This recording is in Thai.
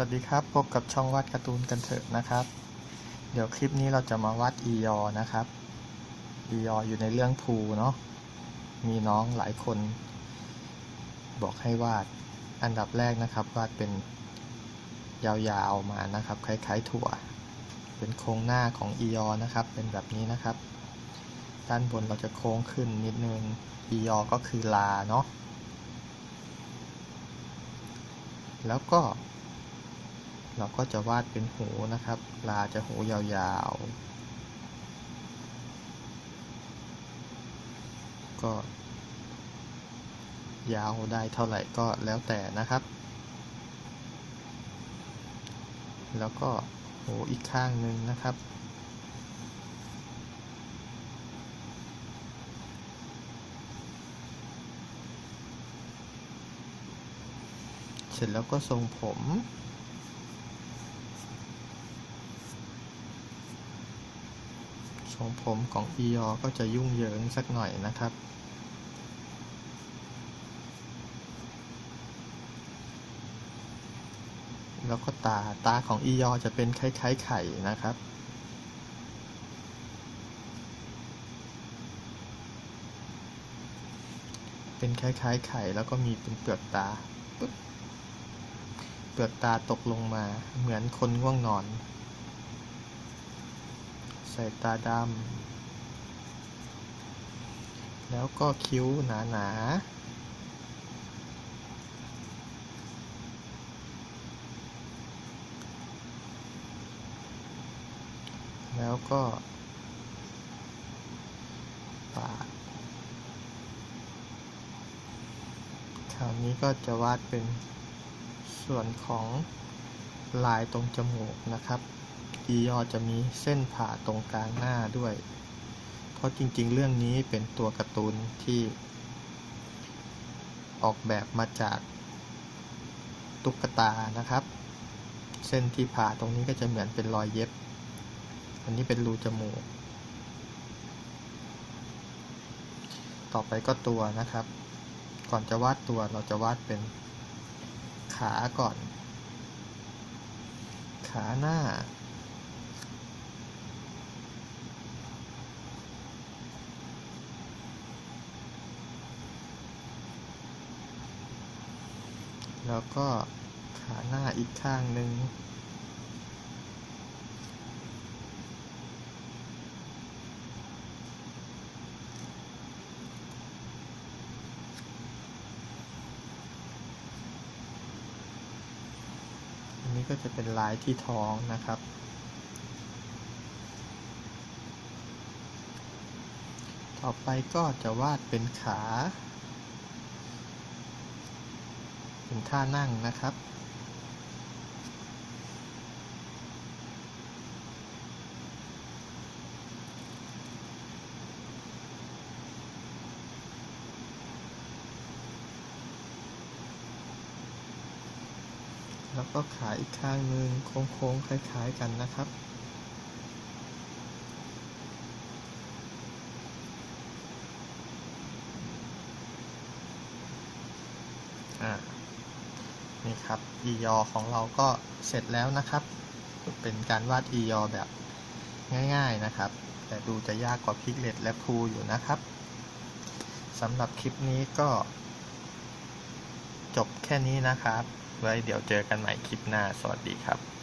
วัสดีครับ พบกับช่องวาดการ์ตูนกันเถอะนะครับ เดี๋ยวคลิปนี้เราจะมาวาดอียอนะครับอียออยู่ในเรื่องภูเนาะมีน้องหลายคน บอกให้วาดอันดับแรกนะครับ วาดเป็นยาวๆมานะครับ คล้ายๆถั่ว เป็นโครงหน้าของอียอนะครับ เป็นแบบนี้นะครับ ด้านบนเราจะโค้งขึ้นนิดนึงอียอก็คือลาเนาะแล้วก็ เราก็จะวาดเป็นหูนะครับลาจะหูยาวๆ ก็ยาวได้เท่าไหร่ก็แล้วแต่นะครับ แล้วก็หูอีกข้างหนึ่งนะครับ เสร็จแล้วก็ทรงผม ทรงผมของอียอก็จะยุ่งเหยิงสักหน่อยนะครับ แล้วก็ตาตาของอียอจะเป็นคล้ายๆไข่นะครับเป็นคล้ายๆไข่แล้วก็มีเป็นเปลือกตา เปลือกตาตกลงมาเหมือนคนง่วงนอน ใส่ตาดำ แล้วก็คิ้วหนาหนาแล้วก็ปากคราวนี้ก็จะวาดเป็นส่วนของลายตรงจมูกนะครับ อียอจะมีเส้นผ่าตรงกลางหน้าด้วย เพราะจริงๆ เรื่องนี้เป็นตัวการ์ตูนที่ ออกแบบมาจากตุ๊กตานะครับ เส้นที่ผ่าตรงนี้ก็จะเหมือนเป็นรอยเย็บ อันนี้เป็นรูจมูก ต่อไปก็ตัวนะครับ ก่อนจะวาดตัวเราจะวาดเป็นขาก่อน ขาหน้า แล้วก็ขาหน้าอีกข้างหนึ่งอันนี้ก็จะเป็นลายที่ท้องนะครับ ต่อไปก็จะวาดเป็นขา เป็นท่านั่งนะครับ แล้วก็ขาอีกข้างหนึ่งโค้งๆคล้ายๆกันนะครับอ่า นี่ครับอียอของเราก็เสร็จแล้วนะครับ เป็นการวาดอียอแบบง่าย ๆนะครับ แต่ดูจะยากกว่าพิกเลตและพูอยู่นะครับสำหรับคลิปนี้ก็ จบแค่นี้นะครับ ไว้เดี๋ยวเจอกันใหม่คลิปหน้า สวัสดีครับ